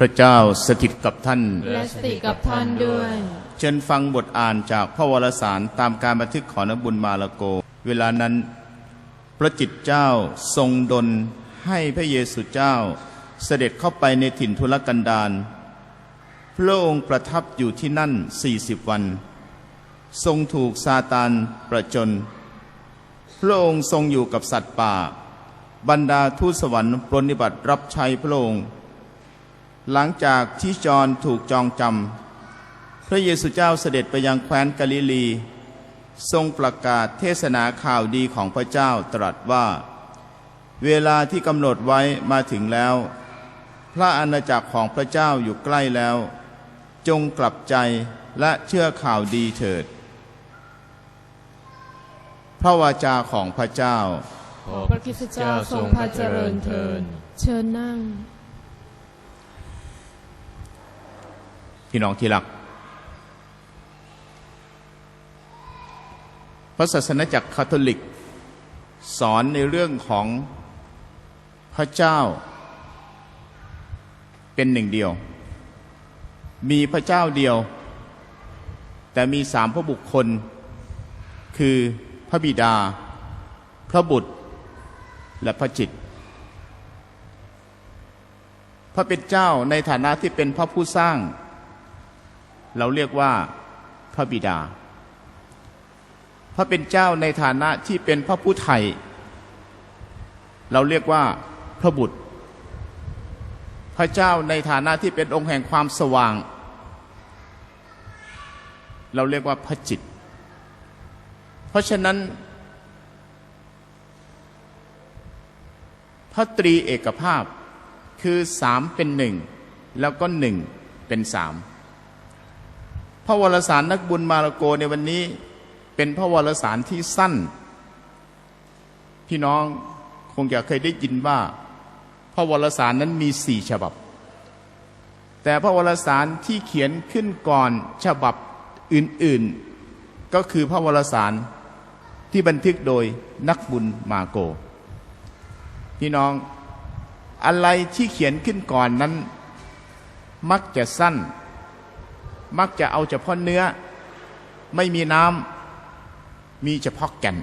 พระเจ้าสถิตกับท่าน และสติกับท่านด้วย เชิญฟังบทอ่านจากพระวรสารตามการบันทึกของนบุญมาลโก เวลานั้น พระจิตเจ้าทรงดลให้พระเยซูเจ้า เสด็จเข้าไปในถิ่นทุรกันดารพระองค์ประทับอยู่ที่นั่นสี่สิบวัน ทรงถูกซาตานประจน พระองค์ทรงอยู่กับสัตว์ป่า บรรดาทูตสวรรค์ปรนนิบัติรับใช้พระองค์ หลังจากที่จอห์นถูกจองจำพระเยซูเจ้าเสด็จไปยังแคว้นกาลิลี ทรงประกาศเทศนาข่าวดีของพระเจ้าตรัสว่า เวลาที่กำหนดไว้มาถึงแล้ว พระอาณาจักรของพระเจ้าอยู่ใกล้แล้ว จงกลับใจและเชื่อข่าวดีเถิด พระวาจาของพระเจ้าขอพระคริสตเจ้าทรงพระเจริญเทินเชิญนั่ง พี่น้องที่รัก พระศาสนาจักรคาทอลิก สอนในเรื่องของพระเจ้า เป็นหนึ่งเดียว มีพระเจ้าเดียว แต่มีสามพระบุคคล คือพระบิดา พระบุตร และพระจิตพระเป็นเจ้าในฐานะที่เป็นพระผู้สร้าง เราเรียกว่าพระบิดา พระเป็นเจ้าในฐานะที่เป็นพระผู้ไถ่เราเรียกว่าพระบุตร พระเจ้าในฐานะที่เป็นองค์แห่งความสว่าง เราเรียกว่าพระจิต เพราะฉะนั้น พระตรีเอกภาพคือสามเป็นหนึ่งแล้วก็หนึ่งเป็นสาม พระวรสารนักบุญมาระโกในวันนี้ เป็นพระวรสารที่สั้น พี่น้องคงจะเคยได้ยินว่า พระวรสารนั้นมีสี่ฉบับ แต่พระวรสารที่เขียนขึ้นก่อนฉบับอื่นๆ ก็คือพระวรสารที่บันทึกโดยนักบุญมาโก พี่น้องอะไรที่เขียนขึ้นก่อนนั้น มักจะสั้น มักจะเอาเฉพาะเนื้อ ไม่มีน้ำมีเฉพาะแก่น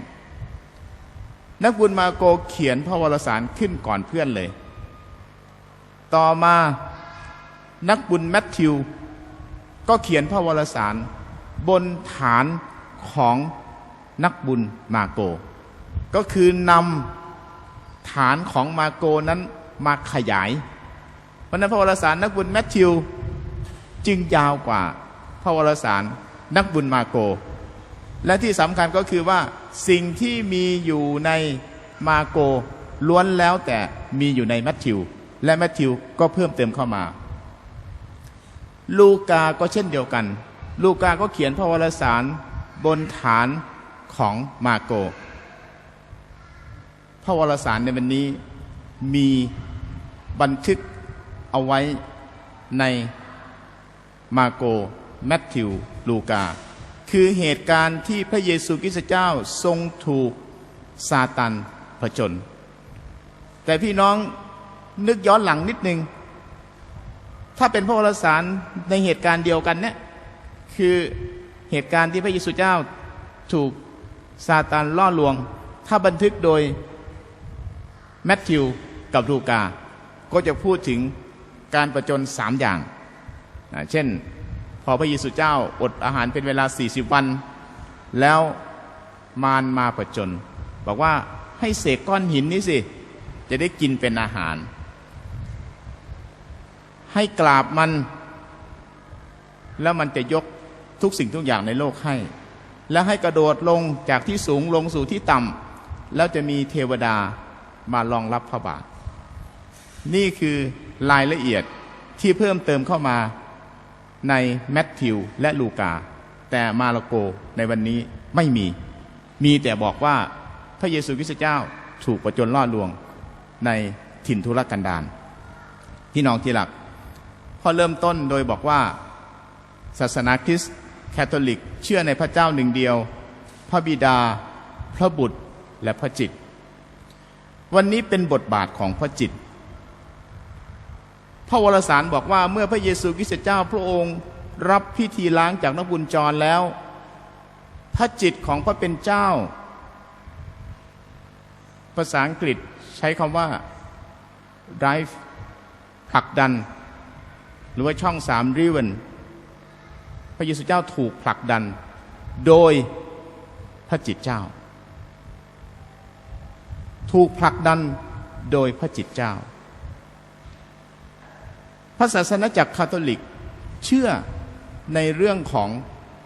นักบุญมาโกเขียนพระวรสารขึ้นก่อนเพื่อนเลย ต่อมานักบุญแมทธิว ก็เขียนพระวรสาร บนฐานของนักบุญมาโก ก็คือนำฐานของมาโกนั้นมาขยาย เพราะนั้นพระวรสารนักบุญแมทธิว จึงยาวกว่า พระวรสาร นักบุญมาโก และที่สำคัญก็คือว่าสิ่งที่มีอยู่ในมาโก ล้วนแล้วแต่มีอยู่ในแมทธิว และแมทธิวก็เพิ่มเติมเข้ามา ลูกาก็เช่นเดียวกัน ลูกาก็เขียนพระวรสารบนฐานของมาโก พระวรสารในวันนี้มีบันทึกเอาไว้ในมาโก แมทธิว ลูกา คือเหตุการณ์ที่พระเยซูคริสต์เจ้าทรงถูกซาตันผจญแต่พี่น้องนึกย้อนหลังนิดนึง ถ้าเป็นพระวรสารในเหตุการณ์เดียวกันเนี่ยคือเหตุการณ์ที่พระเยซูเจ้าถูกซาตานล่อลวง ถ้าบันทึกโดยแมทธิวกับลูกา ก็จะพูดถึงการประจนสามอย่าง เช่น พอพระเยซูเจ้าอดอาหารเป็นเวลา 40 วัน แล้วมารมาประจน บอกว่าให้เสกก้อนหินนี้สิ จะได้กินเป็นอาหาร ให้กราบมัน แล้วมันจะยกทุกสิ่งทุกอย่างในโลกให้ แล้วให้กระโดดลงจากที่สูงลงสู่ที่ต่ำแล้วจะมีเทวดามารองรับพระบาท นี่คือรายละเอียดที่เพิ่มเติมเข้ามา ในแมทธิวและลูกา แต่มาระโกในวันนี้ไม่มี มีแต่บอกว่าพระเยซูคริสต์เจ้าถูกประจนล่อลวงในถิ่นทุรกันดารพี่น้องที่หลักพอเริ่มต้นโดยบอกว่า ศาสนาคริสต์แคทอลิก เชื่อในพระเจ้าหนึ่งเดียว พระบิดา พระบุตรและพระจิต วันนี้เป็นบทบาทของพระจิต ระวรสารบอกว่าเมื่อพระเยซูคริสต์เจ้าพระองค์ รับพิธีล้างจากนักบุญจรแล้ว พระจิตของพระเป็นเจ้า ภาษาอังกฤษใช้คำว่า drive ผลักดัน หรือว่าช่องสามริวนพระเยซูเจ้าถูกผลักดัน โดยพระจิตเจ้า ถูกผลักดันโดยพระจิตเจ้า พระศาสนาจักรคาทอลิก เชื่อในเรื่องของ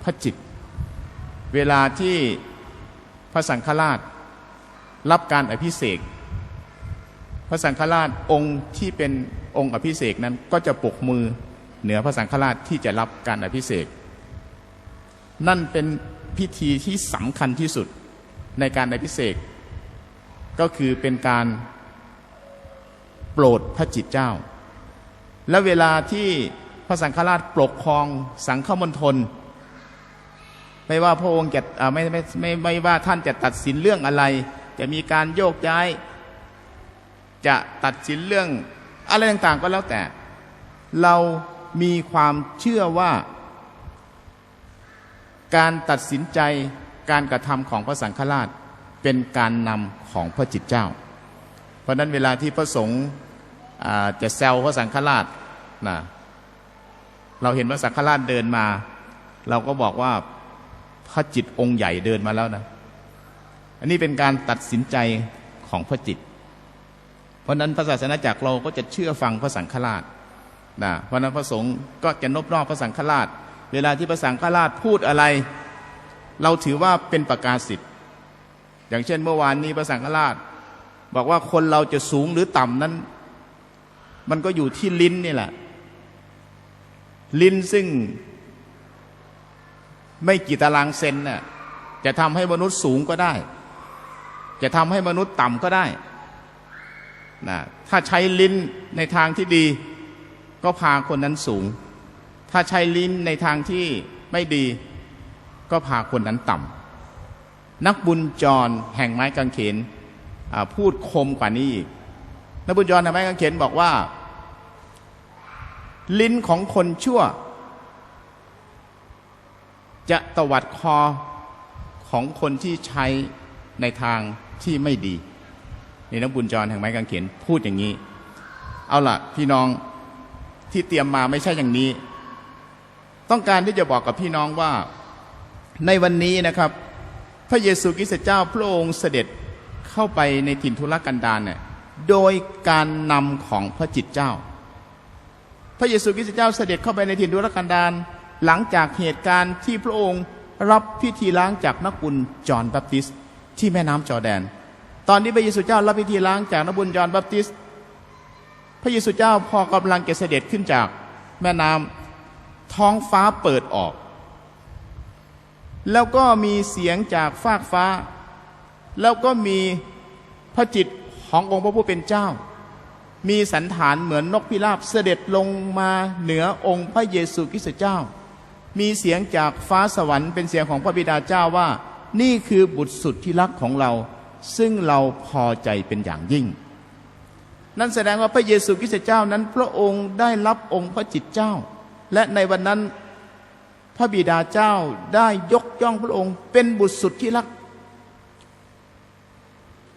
พระจิต เวลาที่พระสังฆราช รับการอภิเษกพระสังฆราชองค์ที่เป็นองค์อภิเษกนั้นก็จะปกมือเหนือพระสังฆราชที่จะรับการอภิเษกนั่นเป็นพิธีที่สำคัญที่สุดในการอภิเษกก็คือเป็นการโปรดพระจิตเจ้า และเวลาที่พระสังฆราชปกครองสังฆมณฑลไม่ว่าพระองค์จะอ่ไม่ไม่ไม่ไม่ว่าท่านจะตัดสินเรื่องอะไร จะมีการโยกย้าย จะตัดสินเรื่องอะไรต่างๆก็แล้วแต่ เรามีความเชื่อว่า การตัดสินใจการกระทำของพระสังฆราชเป็นการนำของพระจิตเจ้า เพราะฉะนั้นเวลาที่พระสงฆ์ จะแซวพระสังฆราชนะเราเห็นพระสังฆราชเดินมา เราก็บอกว่าพระจิตองค์ใหญ่เดินมาแล้วนะ อันนี้เป็นการตัดสินใจของพระจิต เพราะนั้นพระศาสนาจักรเราก็จะเชื่อฟังพระสังฆราชนะเพราะฉะนั้นพระสงฆ์ก็จะนบนอบพระสังฆราช เวลาที่พระสังฆราชพูดอะไร เราถือว่าเป็นประกาศสิทธิ์อย่างเช่นเมื่อวานนี้พระสังฆราช บอกว่าคนเราจะสูงหรือต่ำนั้น มันก็อยู่ที่ลิ้นนี่แหละ ลิ้นซึ่ง ไม่กี่ตารางเซนน่ะจะทำให้มนุษย์สูงก็ได้ จะทำให้มนุษย์ต่ำก็ได้นะถ้าใช้ลิ้นในทางที่ดี ก็พาคนนั้นสูง ถ้าใช้ลิ้นในทางที่ไม่ดี ก็พาคนนั้นต่ำนักบุญจรแห่งไม้กางเขนพูดคมกว่านี้อีกนักบุญจรแห่งไม้กางเขนบอกว่า ลิ้นของคนชั่ว จะตวัดคอของคนที่ใช้ในทางที่ไม่ดีนี่นักบุญจรแห่งไม้กางเขนพูดอย่างนี้ เอาล่ะ พี่น้องที่เตรียมมาไม่ใช่อย่างนี้ ต้องการที่จะบอกกับพี่น้องว่าในวันนี้นะครับ พระเยซูคริสต์เจ้าพระองค์เสด็จเข้าไปในถิ่นทุรกันดารเนี่ยโดยการนำของพระจิตเจ้า พระเยซูคริสต์เจ้าเสด็จเข้าไปในถิ่นทุรกันดารหลังจากเหตุการณ์ที่พระองค์รับพิธีล้างจากนักบุญจอห์นบัพติสต์ที่แม่น้ำจอแดน ตอนนี้พระเยซูเจ้ารับพิธีล้างจากนักบุญจอห์นบัพติสต์พระเยซูเจ้าพอกำลังจะเสด็จขึ้นจากแม่น้ำท้องฟ้าเปิดออก แล้วก็มีเสียงจากฟากฟ้า แล้วก็มีพระจิตขององค์พระผู้เป็นเจ้า มีสันฐานเหมือนนกพิราบเสด็จลงมาเหนือองค์พระเยซูคริสต์เจ้า มีเสียงจากฟ้าสวรรค์เป็นเสียงของพระบิดาเจ้าว่า นี่คือบุตรสุดที่รักของเรา ซึ่งเราพอใจเป็นอย่างยิ่ง นั่นแสดงว่าพระเยซูคริสต์เจ้านั้น พระองค์ได้รับองค์พระจิตเจ้า และในวันนั้นพระบิดาเจ้าได้ยกย่องพระองค์ เป็นบุตรสุดที่รัก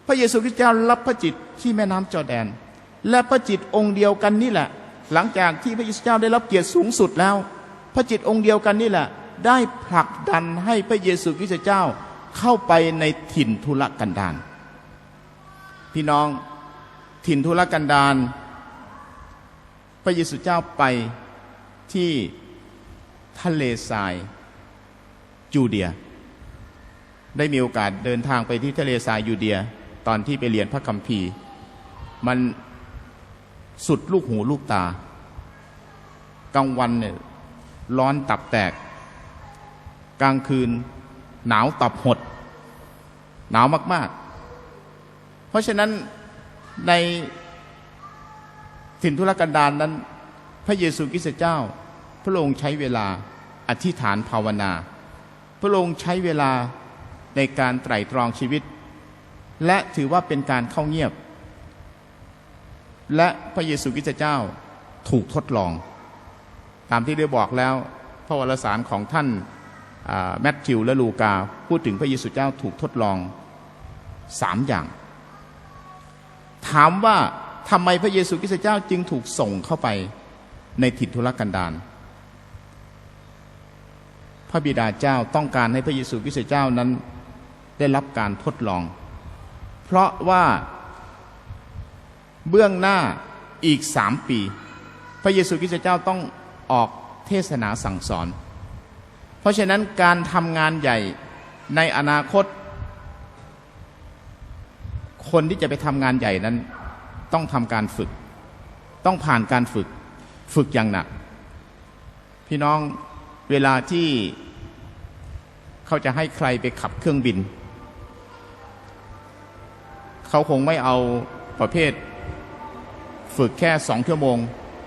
พระเยซูคริสต์เจ้ารับพระจิตที่แม่น้ำจอแดน และพระจิตองค์เดียวกันนี่แหละ หลังจากที่พระเยซูเจ้าได้รับเกียรติสูงสุดแล้ว พระจิตองค์เดียวกันนี่แหละ ได้ผลักดันให้พระเยซูคริสต์เจ้าเข้าไปในถิ่นทุรกันดารพี่น้องถิ่นทุรกันดารพระเยซูเจ้าไปที่ทะเลทรายจูเดีย ได้มีโอกาสเดินทางไปที่ทะเลทรายยูเดีย ตอนที่ไปเรียนพระคัมภีร์ มัน สุดลูกหูลูกตากลางวันเนี่ยร้อนตับแตก กลางคืนหนาวตับหด หนาวมาก ๆ เพราะฉะนั้นในถิ่นทุรกันดารนนั้น พระเยซูคริสต์เจ้า พระองค์ใช้เวลาอธิษฐานภาวนา พระองค์ใช้เวลาในการไตร่ตรองชีวิต และถือว่าเป็นการเข้าเงียบ และพระเยซูคริสต์เจ้าถูกทดลอง ตามที่ได้บอกแล้วพระวรสารของท่านแมทธิวและลูกา พูดถึงพระเยซูเจ้าถูกทดลองสามอย่าง ถามว่าทำไมพระเยซูคริสต์เจ้าจึงถูกส่งเข้าไปในถิ่นทุรกันดารพระบิดาเจ้าต้องการให้พระเยซูคริสต์เจ้านั้นได้รับการทดลอง เพราะว่า เบื้องหน้าอีกสามปี พระเยซูคริสต์เจ้าต้องออกเทศนาสั่งสอน เพราะฉะนั้นการทำงานใหญ่ในอนาคต คนที่จะไปทำงานใหญ่นั้น ต้องทำการฝึก ต้องผ่านการฝึกฝึกอย่างหนัก พี่น้องเวลาที่เขาจะให้ใครไปขับเครื่องบิน เขาคงไม่เอาประเภท ฝึกแค่สองชั่วโมง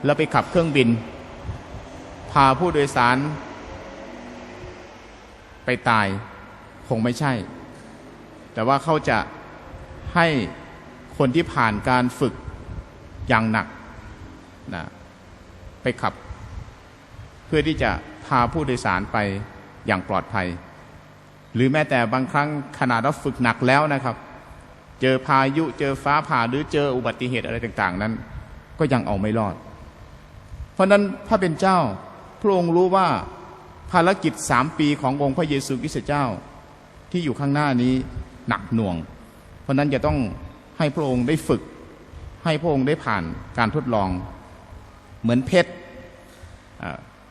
แล้วไปขับเครื่องบิน พาผู้โดยสาร ไปตายคงไม่ใช่ แต่ว่าเขาจะให้คนที่ผ่านการฝึกอย่างหนักนะไปขับ เพื่อที่จะพาผู้โดยสารไปอย่างปลอดภัย หรือแม้แต่บางครั้งขนาดเราฝึกหนักแล้วนะครับ เจอพายุเจอฟ้าผ่าหรือเจออุบัติเหตุอะไรต่าง ๆ นั้น ก็ยังเอาไม่รอด เพราะนั้นพระเป็นเจ้า พระองค์รู้ว่าภารกิจสามปีขององค์พระเยซูคริสต์เจ้าที่อยู่ข้างหน้านี้หนักหน่วง เพราะนั้นจะต้องให้พระองค์ได้ฝึก ให้พระองค์ได้ผ่านการทดลอง เหมือนเพชร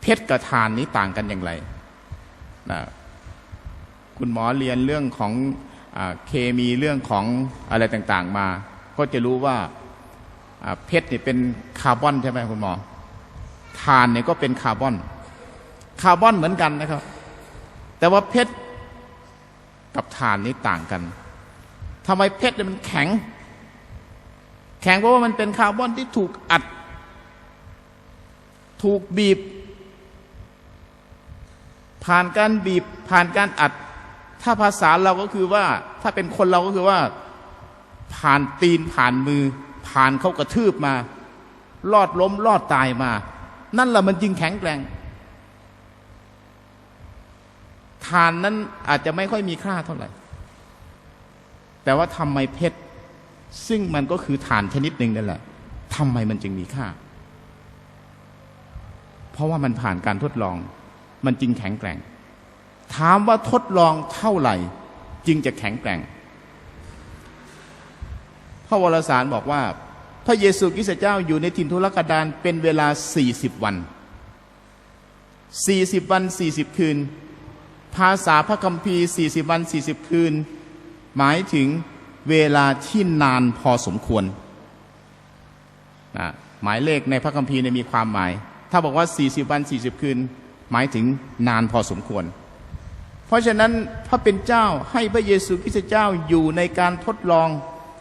เพชรกับทานนี้ต่างกันอย่างไร คุณหมอเรียนเรื่องของ เคมีเรื่องของอะไรต่างๆมา ก็จะรู้ว่าเพชรนี่เป็นคาร์บอนใช่ไหมคุณหมอทานเนี่ยก็เป็นคาร์บอน คาร์บอนเหมือนกันนะครับ แต่ว่าเพชรกับถ่านนี้ต่างกันทำไมเพชรเนี่ยมันแข็ง แข็งเพราะว่ามันเป็นคาร์บอนที่ถูกอัด ถูกบีบ ผ่านการบีบผ่านการอัด ถ้าภาษาเราก็คือว่า ถ้าเป็นคนเราก็คือว่า ผ่านตีนผ่านมือ ผ่านเขากระทืบมารอดล้มรอดตายมา นั่นแหละมันจึงแข็งแกร่งทานนั้นอาจจะไม่ค่อยมีค่าเท่าไหร่ แต่ว่าทำไมเพชร ซึ่งมันก็คือฐานชนิดหนึ่งนั่นแหละทำไมมันจึงมีค่า เพราะว่ามันผ่านการทดลอง มันจึงแข็งแกร่ง ถามว่าทดลองเท่าไหร่ จึงจะแข็งแกร่ง พระวรสารบอกว่า พระเยซูคริสต์เจ้าอยู่ในถิ่นทุรกันดารเป็นเวลา 40 วัน 40 วัน 40 คืน ภาษาพระคัมภีร์ 40 วัน 40 คืน หมายถึงเวลาที่นานพอสมควรนะหมายเลขในพระคัมภีร์มีความหมาย ถ้าบอกว่า 40 วัน 40 คืน หมายถึงนานพอสมควร เพราะฉะนั้นพระเป็นเจ้าให้พระเยซูคริสต์เจ้าอยู่ในการทดลอง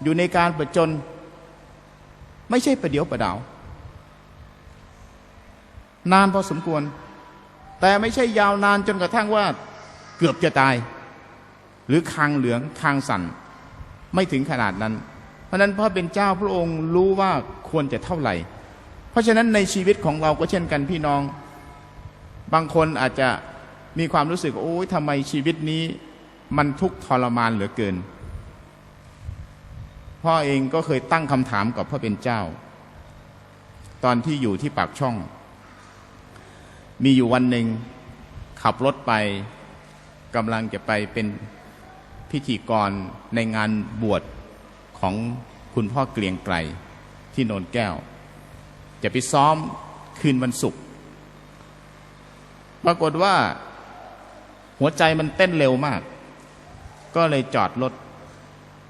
อยู่ในการประจน ไม่ใช่ประเดี๋ยวประดาว นานพอสมควร แต่ไม่ใช่ยาวนานจนกระทั่งว่าเกือบจะตาย หรือคางเหลืองคางสั่นไม่ถึงขนาดนั้น เพราะนั้นพระเป็นเจ้าพระองค์รู้ว่าควรจะเท่าไหร่ เพราะฉะนั้นในชีวิตของเราก็เช่นกันพี่น้อง บางคนอาจจะ มีความรู้สึกโอ้ยทำไมชีวิตนี้มันทุกข์ทรมานเหลือเกิน พ่อเองก็เคยตั้งคำถามกับพระเป็นเจ้า ตอนที่อยู่ที่ปากช่อง มีอยู่วันหนึ่งขับรถไปกำลังจะไปเป็นพิธีกรในงานบวชของคุณพ่อเกลียงไกรที่โนนแก้ว จะไปซ้อมคืนวันศุกร์ปรากฏว่า หัวใจมันเต้นเร็วมาก ก็เลยจอดรถ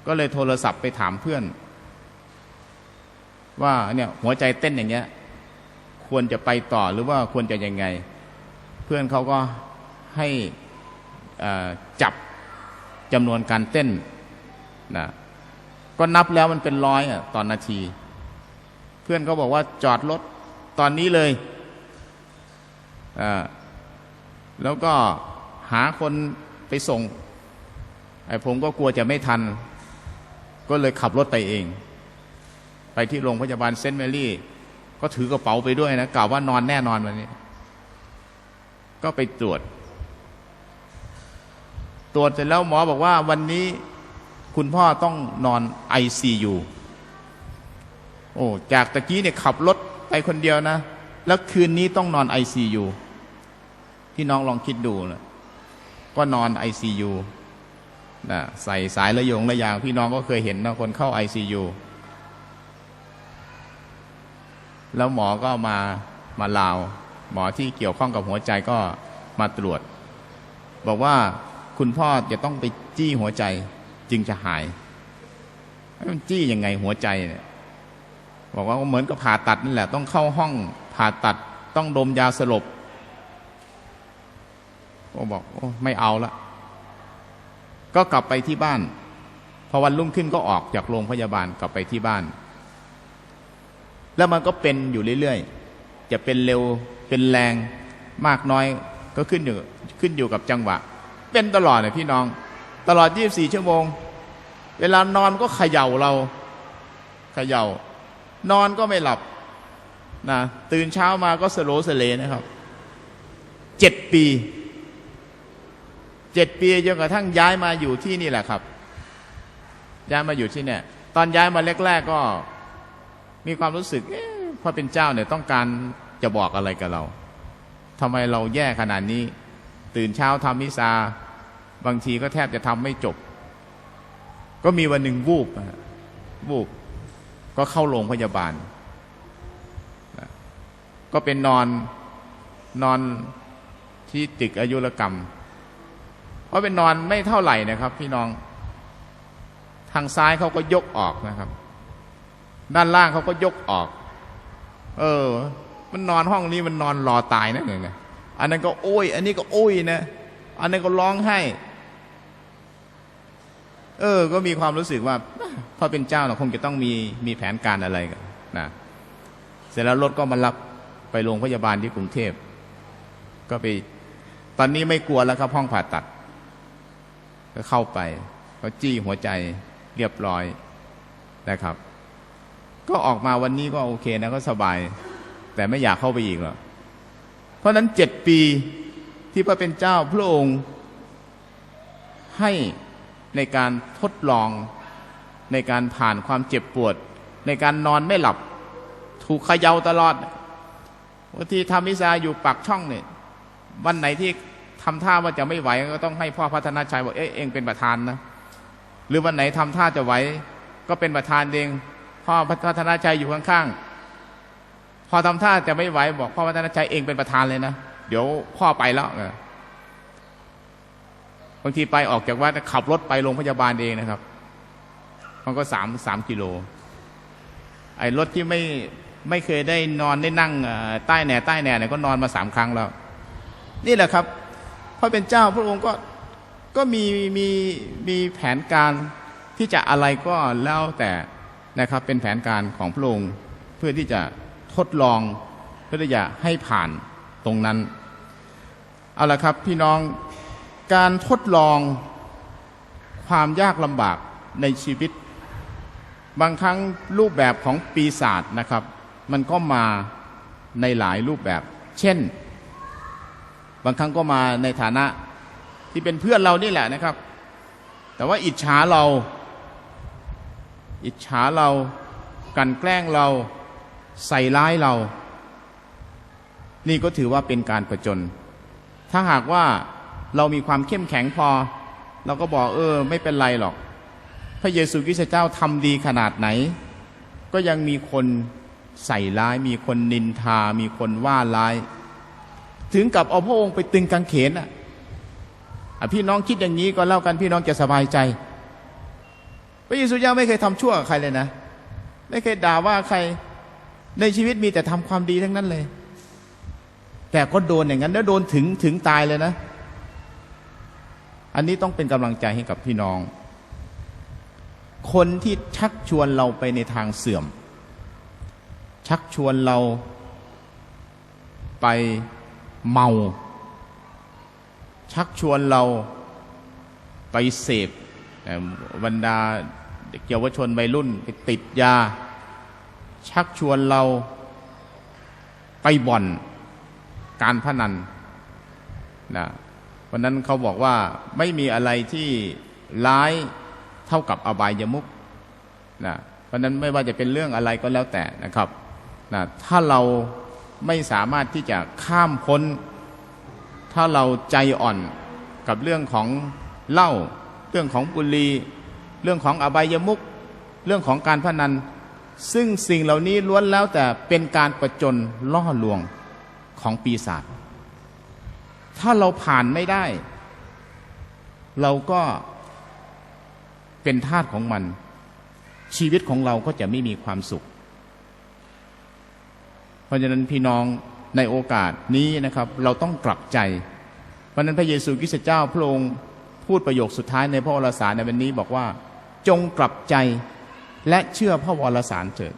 ก็เลยโทรศัพท์ไปถามเพื่อน ว่าเนี่ยหัวใจเต้นอย่างเงี้ย ควรจะไปต่อหรือว่าควรจะยังไง เพื่อนเขาก็ให้จับจำนวนการเต้นนะก็นับแล้วมันเป็นร้อยอะตอนนาที เพื่อนเขาบอกว่าจอดรถตอนนี้เลยอ่าแล้วก็ หาคนไปส่งไอ้ผมก็กลัวจะไม่ทัน ก็เลยขับรถไปเอง ไปที่โรงพยาบาลเซนต์แมรี่ ก็ถือกระเป๋าไปด้วยนะกล่าวว่านอนแน่นอนวันนี้ ก็ไปตรวจ ตรวจเสร็จแล้วหมอบอกว่าวันนี้คุณพ่อต้องนอน ICU โอ้จากตะกี้เนี่ยขับรถไปคนเดียวนะ แล้วคืนนี้ต้องนอน ICU พี่น้องลองคิดดูนะ ก็นอน ICU นะใส่สายระยงระยางพี่น้องก็เคยเห็นนะคนเข้า ICU แล้วหมอก็มามาลาว หมอที่เกี่ยวข้องกับหัวใจก็มาตรวจ บอกว่าคุณพ่อจะต้องไปจี้หัวใจจึงจะหายมันจี้ยังไงหัวใจเนี่ยบอกว่าเหมือนกับผ่าตัดนั่นแหละ ต้องเข้าห้องผ่าตัดต้องดมยาสลบ ก็บอกโอ้ไม่เอาละก็กลับไปที่บ้าน พอวันรุ่งขึ้นก็ออกจากโรงพยาบาลกลับไปที่บ้าน แล้วมันก็เป็นอยู่เรื่อยๆ จะเป็นเร็วเป็นแรงมากน้อยก็ขึ้นอยู่ขึ้นอยู่กับจังหวะ เป็นตลอดเลยพี่น้อง ตลอด 24 ชั่วโมง เวลานอนก็เขย่าเราเขย่า นอนก็ไม่หลับนะตื่นเช้ามาก็สโลสเลนะครับเจ็ดปี เจ็ดปีจนกระทั่งย้ายมาอยู่ที่นี่แหละครับ ย้ายมาอยู่ที่เนี่ย ตอนย้ายมาแรกๆก็มีความรู้สึกพระเป็นเจ้าเนี่ยต้องการจะบอกอะไรกับเราทำไมเราแย่ขนาดนี้ ตื่นเช้าทำมิซา บางทีก็แทบจะทำไม่จบ ก็มีวันหนึ่งวูบอะวูบ ก็เข้าโรงพยาบาล ก็เป็นนอนนอนที่ตึกอายุรกรรม ราะเป็นนอนไม่เท่าไหร่นะครับ พี่น้อง ทางซ้ายเขาก็ยกออกนะครับ ด้านล่างเขาก็ยกออก เออ มันนอนห้องนี้มันนอนรอตายนะเนี่ยอันนั้นก็โอ้ย อันนี้ก็โอ้ยนะ อันนั้นก็ร้องไห้ เออ ก็มีความรู้สึกว่าพอเป็นเจ้าเราคงจะต้องมีมีแผนการอะไรกันนะเสร็จแล้วรถก็มารับไปโรงพยาบาลที่กรุงเทพ ก็ไป ตอนนี้ไม่กลัวแล้วครับห้องผ่าตัด ก็เข้าไปก็จี้หัวใจเรียบร้อยนะครับ ก็ออกมาวันนี้ก็โอเคนะก็สบาย แต่ไม่อยากเข้าไปอีกหรอกเพราะนั้นเจ็ดปีที่พระเป็นเจ้าพระองค์ให้ในการทดลองในการผ่านความเจ็บปวด ในการนอนไม่หลับ ถูกขย่าตลอดบางทีทำมิซาอยู่ปากช่องเนี่ยวันไหนที่ ทำท่าว่าจะไม่ไหวก็ต้องให้พ่อพัฒนาชัยบอกเอ๊ะเองเป็นประธานนะหรือวันไหนทำท่าจะไหวก็เป็นประธานเองพ่อพัฒนาชัยอยู่ข้างๆพอทำท่าจะไม่ไหวบอกพ่อพัฒนาชัยเองเป็นประธานเลยนะเดี๋ยวพ่อไปแล้วเออบางทีไปออกจากวัดขับรถไปโรงพยาบาลเองนะครับ มันก็สามสามกิโล ไอ้รถที่ไม่ไม่เคยได้นอนได้นั่งใต้แหน่ใต้แหน่เนี่ยก็นอนมาสามครั้งแล้ว นี่แหละครับ ระเป็นเจ้าพระองค์ก็ก็มีมีมีแผนการที่จะอะไรก็แล้วแต่นะครับเป็นแผนการของพระองค์เพื่อที่จะทดลองเพื่อที่จะให้ผ่านตรงนั้นเอาละครับพี่น้องการทดลองความยากลำบากในชีวิต บางครั้งรูปแบบของปีศาจนะครับ มันก็มาในหลายรูปแบบ เช่น บางครั้งก็มาในฐานะที่เป็นเพื่อนเรานี่แหละนะครับ แต่ว่าอิจฉาเรา อิจฉาเรากันแกล้งเราใส่ร้ายเรา นี่ก็ถือว่าเป็นการประจน ถ้าหากว่าเรามีความเข้มแข็งพอ เราก็บอกเออ ไม่เป็นไรหรอก พระเยซูคริสต์เจ้าทำดีขนาดไหน ก็ยังมีคนใส่ร้าย มีคนนินทา มีคนว่าร้าย ถึงกับเอาพระองค์ไปตึงกางเขนอะพี่น้องคิดอย่างนี้ก็เล่ากันพี่น้องจะสบายใจ พระเยซูเจ้าไม่เคยทำชั่วกับใครเลยนะ ไม่เคยด่าว่าใครในชีวิตมีแต่ทำความดีทั้งนั้นเลย แต่ก็โดนอย่างนั้น แล้วโดนถึงถึงตายเลยนะ อันนี้ต้องเป็นกำลังใจให้กับพี่น้อง คนที่ชักชวนเราไปในทางเสื่อม ชักชวนเราไป เมา ชักชวนเราไปเสพบรรดาเยาวชนวัยรุ่นไปติดยา ชักชวนเราไปบ่อนการพนันนะเพราะนั้นเขาบอกว่าไม่มีอะไรที่ร้ายเท่ากับอบายมุกนะเพราะนั้นไม่ว่าจะเป็นเรื่องอะไรก็แล้วแต่นะครับนะถ้าเรา ไม่สามารถที่จะข้ามพ้น ถ้าเราใจอ่อนกับเรื่องของเหล้าเรื่องของบุหรี่เรื่องของอบายมุกเรื่องของการพนัน ซึ่งสิ่งเหล่านี้ล้วนแล้วแต่เป็นการประจนล่อลวงของปีศาจถ้าเราผ่านไม่ได้ เราก็เป็นทาสของมัน ชีวิตของเราก็จะไม่มีความสุข ราะฉะนั้นพี่น้องในโอกาสนี้นะครับ เราต้องกลับใจ เพราะฉะนั้นพระเยซูคริสต์เจ้าพระองค์พูดประโยคสุดท้ายในพระวรสารในวันนี้บอกว่า จงกลับใจและเชื่อพระวรสารเถิด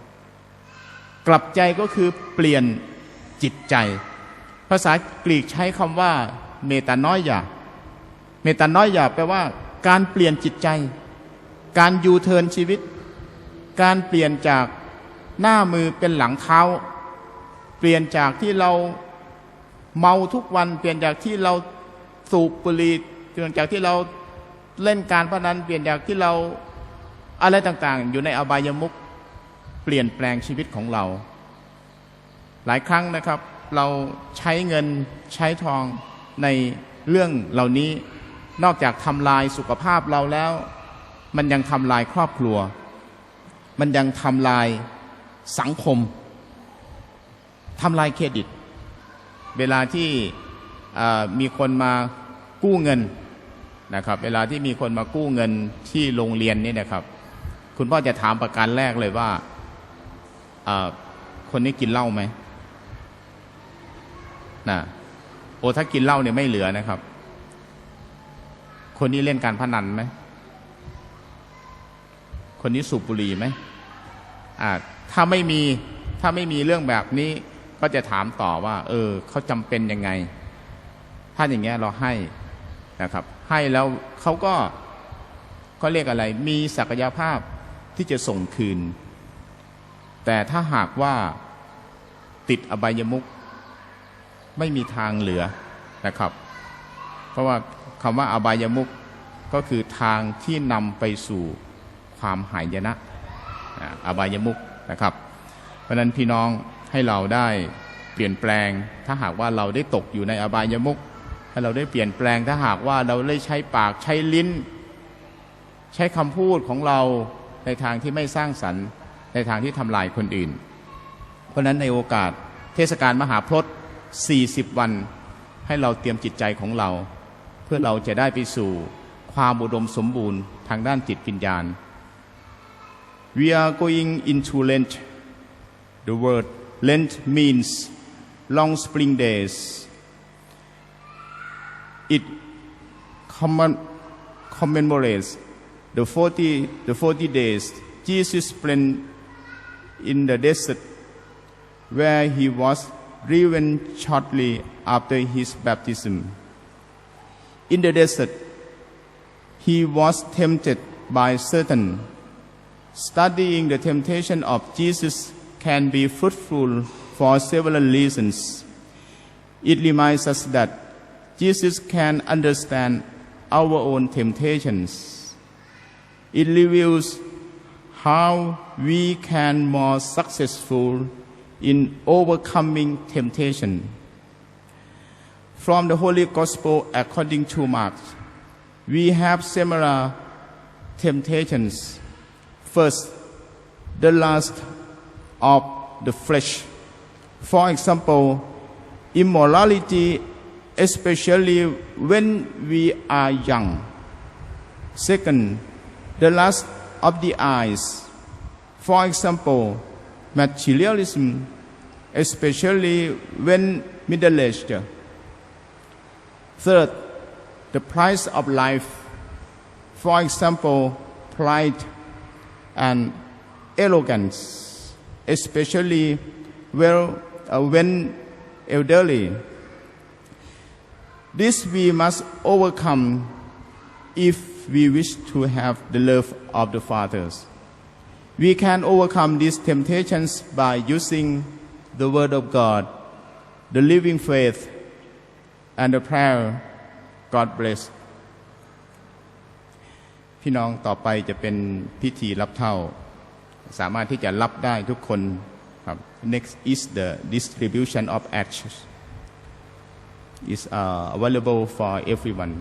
กลับใจก็คือเปลี่ยนจิตใจ ภาษากรีกใช้คำว่า เมตานอยาเมตานอยาแปลว่า การเปลี่ยนจิตใจ การยูเทิร์นชีวิต การเปลี่ยนจากหน้ามือเป็นหลังเท้า เปลี่ยนจากที่เราเมาทุกวันเปลี่ยนจากที่เราสูบบุหรี่เปลี่ยนจากที่เราเล่นการพนันเปลี่ยนจากที่เราอะไรต่างๆ อยู่ในอบายมุขเปลี่ยนแปลงชีวิตของเรา หลายครั้งนะครับ เราใช้เงินใช้ทองในเรื่องเหล่านี้นอกจากทำลายสุขภาพเราแล้ว มันยังทำลายครอบครัว มันยังทำลายสังคม ทำลายเครดิต เวลาที่มีคนมากู้เงินนะครับ เวลาที่มีคนมากู้เงินที่โรงเรียนนี่นะครับ คุณพ่อจะถามประการแรกเลยว่าคนนี้กินเหล้าไหมนะโอ้ถ้ากินเหล้าเนี่ยไม่เหลือนะครับ คนนี้เล่นการพนันไหม คนนี้สูบบุหรี่ไหมอ่าถ้าไม่มีถ้าไม่มีเรื่องแบบนี้ ก็จะถามต่อว่า เออเขาจำเป็นยังไง ถ้าอย่างเงี้ยเราให้นะครับ ให้แล้วเขาก็เขาเรียกอะไร มีศักยภาพที่จะส่งคืน แต่ถ้าหากว่าติดอบายมุกไม่มีทางเหลือนะครับ เพราะว่าคำว่าอบายมุกก็คือทางที่นำไปสู่ความหายนะอ่าอบายมุกนะครับ เพราะนั้นพี่น้อง ให้เราได้เปลี่ยนแปลง ถ้าหากว่าเราได้ตกอยู่ในอบายมุกให้เราได้เปลี่ยนแปลง ถ้าหากว่าเราได้ใช้ปากใช้ลิ้น ใช้คำพูดของเราในทางที่ไม่สร้างสรรค์ ในทางที่ทำลายคนอื่น เพราะนั้นในโอกาสเทศกาลมหาพรต40 วัน ให้เราเตรียมจิตใจของเรา เพื่อเราจะได้ไปสู่ความอุดมสมบูรณ์ทางด้านจิตวิญญาณ We are going into Lent. The word Lent means long spring days. It commem- commemorates the 40, the 40 days Jesus spent in the desert where he was driven shortly after his baptism. In the desert, he was tempted by Satan. Studying the temptation of Jesus can be fruitful for several reasons. It reminds us that Jesus can understand our own temptations. It reveals how we can more successful in overcoming temptation. From the Holy Gospel according to Mark, we have similar temptations. First, the lust of the flesh. For example, immorality, especially when we are young. Second, the lust of the eyes. For example, materialism, especially when middle aged. Third, the price of life. For example, pride and arrogance, especially well, uh, when elderly. This we must overcome if we wish to have the love of the fathers. We can overcome these temptations by using the Word of God the living faith and the prayer God bless พี่น้องต่อไปจะเป็นพิธีรับเท่า สามารถที่จะรับได้ทุกคนครับ next is the distribution of ashes is uh, available for everyone